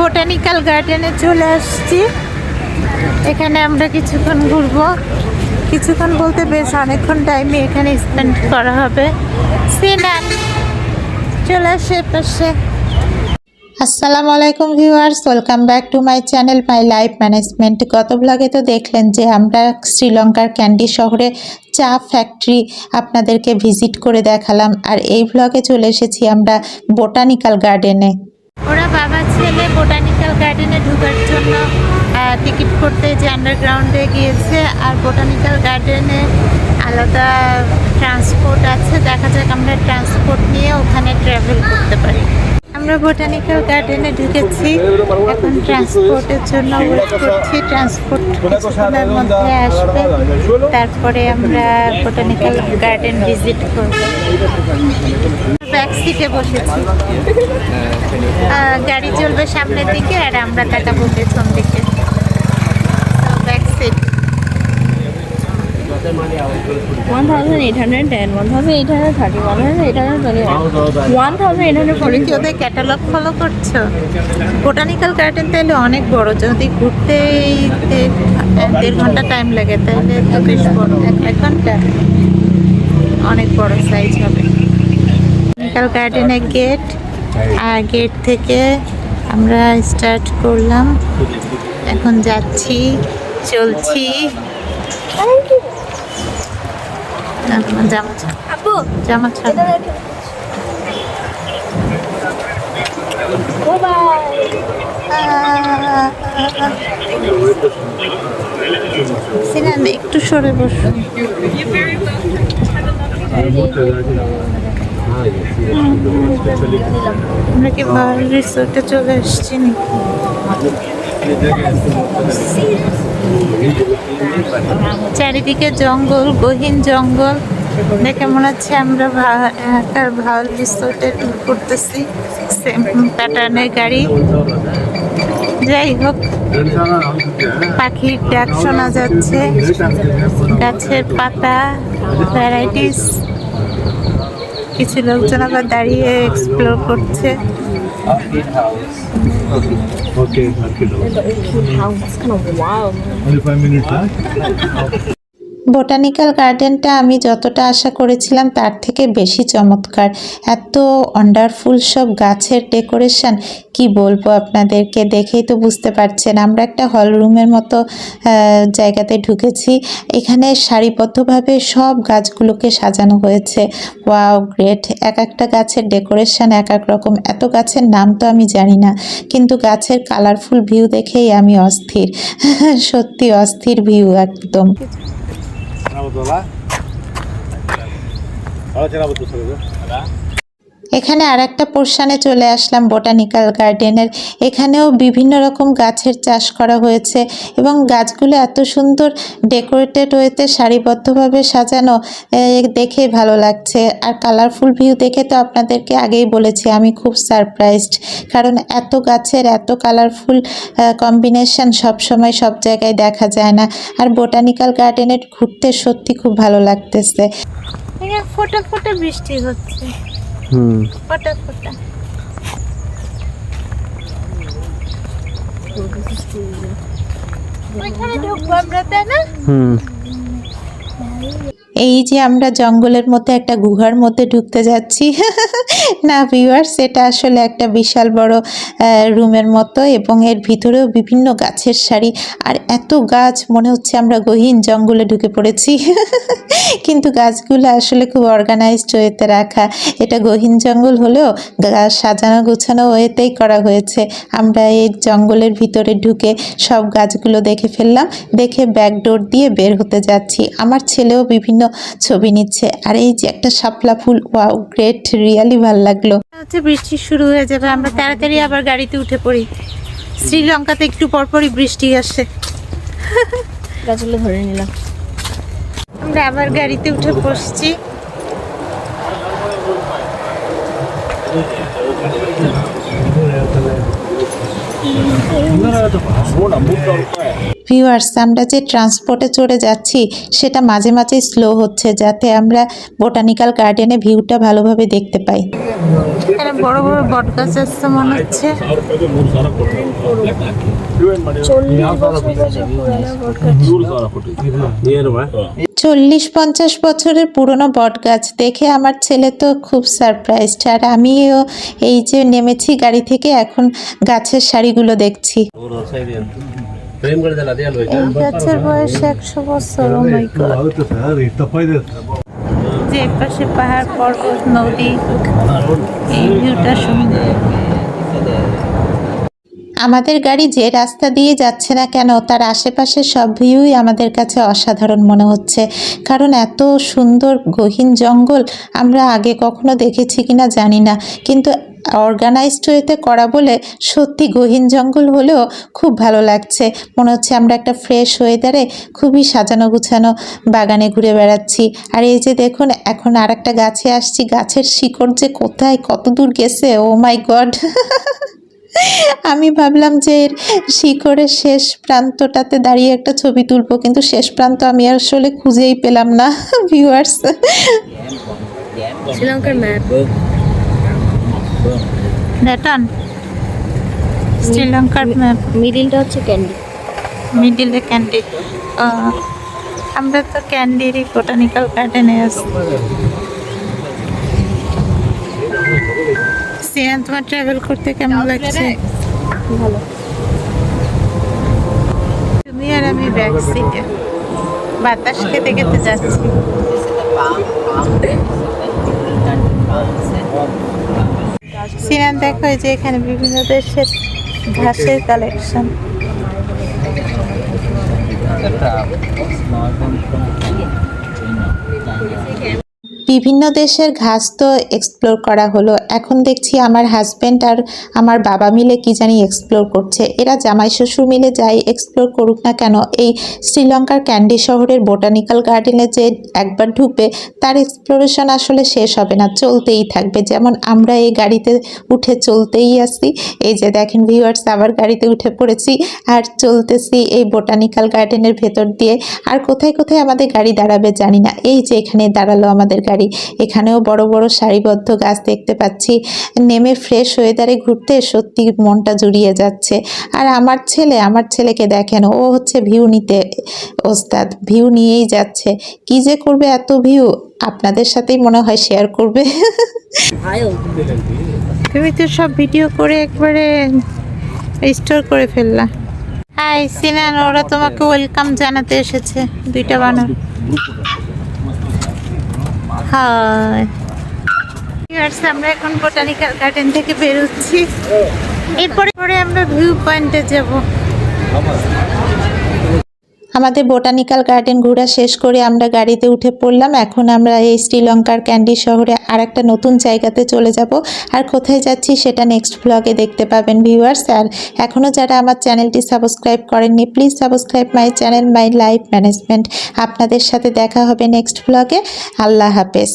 Botanical গার্ডেনে চলে আসছি। এখানে আমরা কিছুক্ষণ ঘুরবো। কিছুক্ষণ বলতে বেশ অনেকক্ষণ টাইমে এখানে স্পেন্ড করা হবে। সিনান চলে আসে পাশে আসসালামু আলাইকুম viewers welcome back to my channel my life management গত ব্লগে তো দেখলেন যে আমরা শ্রীলঙ্কার ক্যান্ডি শহরে চা ফ্যাক্টরি আপনাদেরকে ভিজিট করে দেখালাম। আর এই ব্লগে চলে এসেছি আমরা বোটানিক্যাল গার্ডেনে। ওরা বাবা ছেলে বোটানিক্যাল গার্ডেনে ঢুকার জন্য টিকিট করতে যে আন্ডারগ্রাউন্ডে গিয়েছে। আর বোটানিক্যাল গার্ডেনে আলাদা ট্রান্সপোর্ট আছে। দেখা যাক আমরা ট্রান্সপোর্ট নিয়ে ওখানে ট্রাভেল করতে পারি। আমরা বোটানিক্যাল গার্ডেনে ঢুকেছি। এখন ট্রান্সপোর্টের জন্য ওয়েট করছি। ট্রান্সপোর্ট কিছুক্ষণের মধ্যে আসবে। তারপরে আমরা বোটানিক্যাল গার্ডেন ভিজিট করব। ব্যাক সিটে বসেছি গাড়ি চলবে সামনের দিকে আর আমরা তাকাবো পেছন দিকে ব্যাক সিট 1810, 1830, 1821, 1840. কি ওদের ক্যাটালগ ফলো করছ? বোটানিক্যাল গার্ডেন তাহলে অনেক বড় যদি ঘুরতে দেড় ঘণ্টা টাইম লাগে তাহলে তো বেশ বড়। এক- ঘণ্টা অনেক বড় সাইজ হবে। বোটানিক্যাল গার্ডেনের গেট আর গেট থেকে আমরা স্টার্ট করলাম। এখন যাচ্ছি চলছি। জামা আপু জামা ছাড় সিনান একটু সরে বসুন আমরা কি ভালো রিসোর্টে চলে এসেছি নাকি? চারিদিকে জঙ্গল, গহীন জঙ্গল। দেখে মনে হচ্ছে আমরা ভা- ঢাকার ভালো রিসোর্টে ট্যুর করতেছি। সেম প্যাটার্নের গাড়ি। যাই হোক, পাখির ডাক শোনা যাচ্ছে। গাছের পাতা ভ্যারাইটিস কিছু লোকজন আবার দাঁড়িয়ে এক্সপ্লোর করছে। বোটানিক্যাল গার্ডেনটা আমি যতটা আশা করেছিলাম তার থেকে বেশি চমৎকার। এত ওয়ান্ডারফুল সব গাছের ডেকোরেশন কি বলব আপনাদেরকে? দেখেই তো বুঝতে পারছেন, আমরা একটা হল রুমের মতো জায়গাতে ঢুকেছি। এখানে সারিবদ্ধভাবে সব গাছগুলোকে সাজানো হয়েছে। ওয়াও গ্রেট এক একটা গাছের ডেকোরেশন এক এক রকম। এত গাছের নাম তো আমি জানি না, কিন্তু গাছের কালারফুল ভিউ দেখেই আমি অস্থির। সত্যি অস্থির ভিউ একদম। ಹೌದಲ್ಲ ಭಾಳ ಚೆನ್ನಾಗಿ ಬಂತು ಸರ್ ಇದು. ಅಲ್ಲ? এখানে আর একটা পোর্শানে চলে আসলাম বোটানিক্যাল গার্ডেনের। এখানেও বিভিন্ন রকম গাছের চাষ করা হয়েছে এবং গাছগুলো এত সুন্দর ডেকোরেটেড হয়েতে সারিবদ্ধভাবে সাজানো দেখে ভালো লাগছে। আর কালারফুল ভিউ দেখে তো আপনাদেরকে আগেই বলেছি, আমি খুব সারপ্রাইজড। কারণ এত গাছের এত কালারফুল কম্বিনেশন সবসময় সব জায়গায় দেখা যায় না। আর বোটানিক্যাল গার্ডেনে ঘুরতে সত্যি খুব ভালো লাগতেছে। ফোটা ফোটা বৃষ্টি হচ্ছে। হুম ফোটা ফোটা ওইখানে ঢুকবো আমরা তাই না হুম এই যে আমরা জঙ্গলের মধ্যে একটা গুহার মধ্যে ঢুকতে যাচ্ছি। না ভিউয়ার্স এটা আসলে একটা বিশাল বড় রুমের মতো এবং এর ভিতরেও বিভিন্ন গাছের সারি। আর এত গাছ, মনে হচ্ছে আমরা গহীন জঙ্গলে ঢুকে পড়েছি। কিন্তু গাছগুলো আসলে খুব অর্গানাইজড ওয়েতে রাখা। এটা গহীন জঙ্গল হলেও গাছ সাজানো গোছানো ওয়েতেই করা হয়েছে। আমরা এই জঙ্গলের ভিতরে ঢুকে সব গাছগুলো দেখে ফেললাম। দেখে ব্যাকডোর দিয়ে বের হতে যাচ্ছি। আমার ছেলেও বিভিন্ন ছবি নিচ্ছে। আর এই যে একটা শাপলা ফুল ওয়াও গ্রেট রিয়ালি ভালো লাগল। হচ্ছে বৃষ্টি শুরু হয়ে যাবে আমরা তাড়াতাড়ি আবার গাড়িতে উঠে পড়ি। শ্রীলঙ্কাতে একটু পরপরই বৃষ্টি আসে। গাছগুলো ধরে নিলাম। আমরা আবার গাড়িতে উঠে বসছি। ভিউয়ার্স আমরা যে ট্রান্সপোর্টে চড়ে যাচ্ছি সেটা মাঝে মাঝে স্লো হচ্ছে যাতে আমরা বোটানিক্যাল গার্ডেনে ভিউটা ভালোভাবে দেখতে পাই। বড় বড় বট গাছ আসছে মনে হচ্ছে। চল্লিশ পঞ্চাশ বছরের পুরনো বট গাছ দেখে আমার ছেলে তো খুব সারপ্রাইজড আর আমিও এই যে নেমেছি গাড়ি থেকে এখন গাছের শাড়িগুলো দেখছি। গাছের বয়স একশো বছর oh যে পাহাড়, পর্বত, নদী, এই ভিউটা সুন্দর। আমাদের গাড়ি যে রাস্তা দিয়ে যাচ্ছে না কেন, তার আশেপাশে সব ভিউই আমাদের কাছে অসাধারণ মনে হচ্ছে। কারণ এত সুন্দর গহীন জঙ্গল আমরা আগে কখনো দেখেছি কিনা জানি না। কিন্তু অর্গানাইজড ওয়েতে করা বলে সত্যি গহীন জঙ্গল হলেও খুব ভালো লাগছে। মনে হচ্ছে আমরা একটা ফ্রেশ ওয়েদারে খুবই সাজানো গুছানো বাগানে ঘুরে বেড়াচ্ছি। আর এই যে দেখুন, এখন আর একটা গাছে আসছি, গাছের শিকড় যে কোথায়, কত দূর গেছে ও মাই গড আমি ভাবলাম যে এর শিকড়ের শেষ প্রান্তটাতে দাঁড়িয়ে একটা ছবি তুলবো, কিন্তু শেষ প্রান্ত আমি আসলে খুঁজেই পেলাম না ভিউয়ার্স শ্রীলঙ্কার ম্যাপ নেটান শ্রীলঙ্কার ম্যাপ মিডিলটা হচ্ছে ক্যান্ডি। মিডিলে ক্যান্ডি। আমরা তো ক্যান্ডিরই বোটানিক্যাল গার্ডেনে আছি। সিয়ান তোমার ট্রাভেল করতে কেমন লাগছে? ভালো। তুমি আর আমি ব্যাক সিটে বাতাস খেতে খেতে যাচ্ছি। সিনান দেখো যে এখানে বিভিন্ন দেশের ঘাসের কালেকশন বিভিন্ন দেশের ঘাস তো এক্সপ্লোর করা হলো। এখন দেখছি আমার হাজব্যান্ড আর আমার বাবা মিলে কি জানি এক্সপ্লোর করছে। এরা জামাই শ্বশুর মিলে যাই এক্সপ্লোর করুক না কেন, এই শ্রীলঙ্কার ক্যান্ডি শহরের বোটানিক্যাল গার্ডেনে যে একবার ঢুকবে, তার এক্সপ্লোরেশন আসলে শেষ হবে না, চলতেই থাকবে। যেমন আমরা এই গাড়িতে উঠে চলতেই আসি, এই যে দেখেন ভিউয়ার্স আবার গাড়িতে উঠে পড়েছি আর চলতেছি এই বোটানিক্যাল গার্ডেনের ভেতর দিয়ে। আর কোথায় কোথায় আমাদের গাড়ি দাঁড়াবে জানি না। এই যে এখানে দাঁড়াল আমাদের গাড়ি এখানেও বড় বড় সারিবদ্ধ গাছ দেখতে পাচ্ছি। নেমে ফ্রেশ ওয়েদারে ঘুরতে সত্যি মনটা জুড়িয়ে যাচ্ছে। আর আমার ছেলে আমার ছেলেকে দেখেন ও হচ্ছে ভিউ নিতে ওস্তাদ ভিউ নিয়েই যাচ্ছে। কি যে করবে এত ভিউ আপনাদের সাথেই মনে হয় শেয়ার করবে। তুমি তো সব ভিডিও করে একবারে স্টোর করে ফেললা। হাই সিনান ওরা তোমাকে ওয়েলকাম জানাতে এসেছে। দুইটা বানর ভিউয়ার্স আমরা এখন বোটানিক্যাল গার্ডেন থেকে বেরোচ্ছি। এরপরে পরে আমরা ভিউ পয়েন্টে যাব। আমাদের বোটানিক্যাল গার্ডেন ঘোরা শেষ করে আমরা গাড়িতে উঠে পড়লাম। এখন আমরা এই শ্রীলঙ্কার ক্যান্ডি শহরে আর একটা নতুন জায়গাতে চলে যাব। আর কোথায় যাচ্ছি সেটা নেক্সট ব্লগে দেখতে পাবেন ভিউয়ার্স আর এখনও যারা আমার চ্যানেলটি সাবস্ক্রাইব করেননি please subscribe my channel my life management আপনাদের সাথে দেখা হবে নেক্সট ব্লগে আল্লাহ হাফেজ।